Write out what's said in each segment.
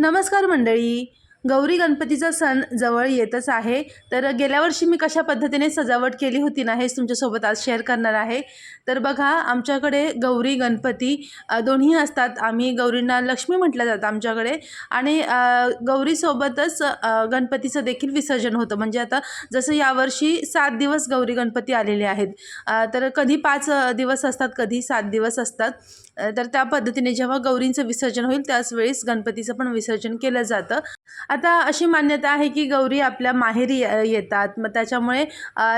नमस्कार मंडळी. गौरी गणपतीचा सण जवळ येतच आहे. तर गेल्या वर्षी मी कशा पद्धतीने सजावट केली होती ना हेच तुमच्यासोबत आज शेअर करणार आहे. तर बघा आमच्याकडे गौरी गणपती दोन्ही असतात. आम्ही गौरींना लक्ष्मी म्हटलं जातं आमच्याकडे. आणि गौरीसोबतच गणपतीचं देखील विसर्जन होतं. म्हणजे आता जसं यावर्षी सात दिवस गौरी गणपती आलेले आहेत. तर कधी पाच दिवस असतात कधी सात दिवस असतात. तर त्या पद्धतीने जेव्हा गौरींचं विसर्जन होईल त्याच वेळेस गणपतीचं पण विसर्जन केलं जातं. आता अशी मान्यता आहे की गौरी आपल्या माहेरी येतात. मग त्याच्यामुळे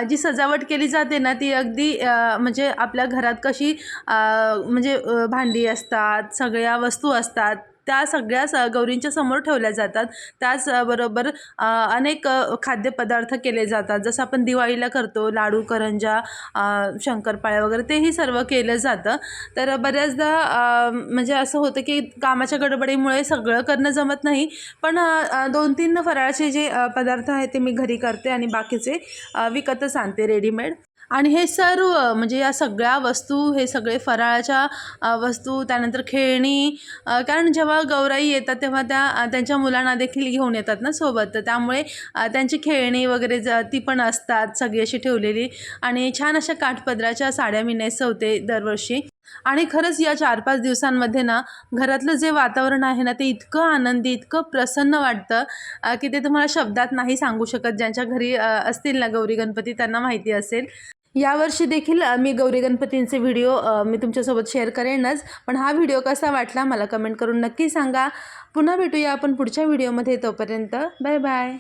जी सजावट केली जाते ना ती अगदी म्हणजे आपल्या घरात कशी म्हणजे भांडी असतात सगळ्या वस्तू असतात त्या सगळ्या स गौरींच्या समोर ठेवल्या जातात. त्याचबरोबर अनेक खाद्यपदार्थ केले जातात. जसं आपण दिवाळीला करतो लाडू करंजा शंकरपाळ्या वगैरे तेही सर्व केलं जातं. तर बऱ्याचदा म्हणजे असं होतं की कामाच्या गडबडीमुळे सगळं करणं जमत नाही. पण दोन तीन फराळाचे जे पदार्थ आहेत ते मी घरी करते आणि बाकीचे विकतच आणते रेडीमेड आणि हे सर्व म्हणजे या सगळ्या वस्तू हे सगळे फराळाच्या वस्तू त्यानंतर खेळणी कारण जेव्हा गौराई येतात तेव्हा त्या त्यांच्या मुलांना देखील घेऊन येतात ना सोबत. तर त्यामुळे त्यांची खेळणी वगैरे ज ती पण असतात सगळी अशी ठेवलेली. आणि छान अशा काठपदराच्या साड्या मी नेसवते दरवर्षी. आणि खरंच या चार पाच दिवसांमध्ये ना घरातलं जे वातावरण आहे ना ते इतकं आनंदी इतकं प्रसन्न वाटतं की ते तुम्हाला शब्दात नाही सांगू शकत. ज्यांच्या घरी असतील ना गौरी गणपती त्यांना माहिती असेल. यावर्षी देखील मी गौरी गणपतींचे व्हिडिओ मी तुमच्यासोबत शेअर करेनच. पण हा व्हिडिओ कसा वाटला मला कमेंट करून नक्की सांगा. पुन्हा भेटूया आपण पुढच्या व्हिडिओमध्ये तोपर्यंत. Bye bye.